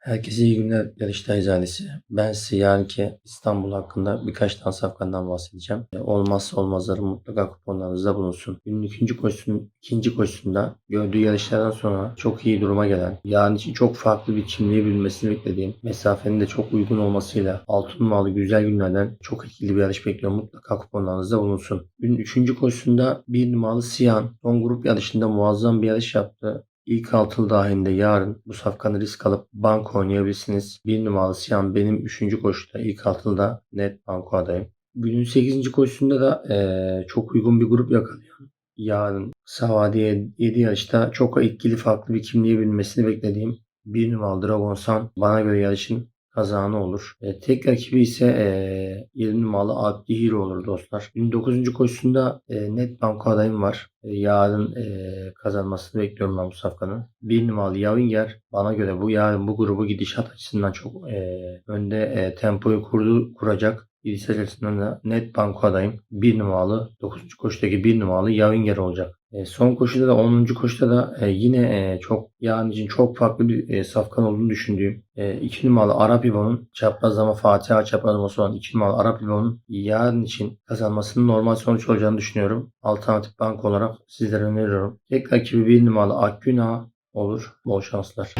Herkese iyi günler Yarıştayız ailesi. Ben size yarınki İstanbul hakkında birkaç tane safkandan bahsedeceğim. E, Olmazsa olmazları mutlaka kuponlarınızda bulunsun. Günün ikinci koşusunun, ikinci koşusunda gördüğü yarışlardan sonra çok iyi duruma gelen, yarın için çok farklı bir kimliği bilmesini beklediğim, mesafenin de çok uygun olmasıyla altın numaralı güzel günlerden çok etkili bir yarış bekliyorum. Mutlaka kuponlarınızda bulunsun. Günün üçüncü koşusunda bir numaralı Siyan son grup yarışında muazzam bir yarış yaptı. İlk altılı dahilinde yarın bu safkanı risk alıp banko oynayabilirsiniz. Bir numaralı Siyan benim 3. koşuda ilk altılıda net banko adayım. Günün 8. koşusunda da eee, çok uygun bir grup yakalıyorum. Yarın Savadiye 7 yarışta çok etkili farklı bir kimliği bilmesini beklediğim bir numaralı Dragon Sun bana göre yarışın kazanı olur. E, tek rakibi ise e, 7 numaralı Abdi Hero olur dostlar. 29. koşusunda e, net banko adayım var. E, yarın e, kazanmasını bekliyorum ben bu safkanın. 1 numaralı Yavinger bana göre bu yarın bu grubu gidişat açısından çok e, önde e, tempoyu kurdu, kuracak. Gidişat açısından da net banko adayım. 1 numaralı 9. koşudaki 1 numaralı Yavinger olacak. E, son koşuda da 10. koşuda da e, yine e, çok yarın için çok farklı bir safkan olduğunu düşündüğüm 2 numaralı Arap İbo'nun çaprazlama Fatiha çaprazlaması olan 2 numaralı Arap İbo'nun yarın için kazanmasının normal sonuç olacağını düşünüyorum. Alternatif bank olarak sizlere öneriyorum. Tek rakibi 1 numaralı Akgün Ağa olur. Bol şanslar.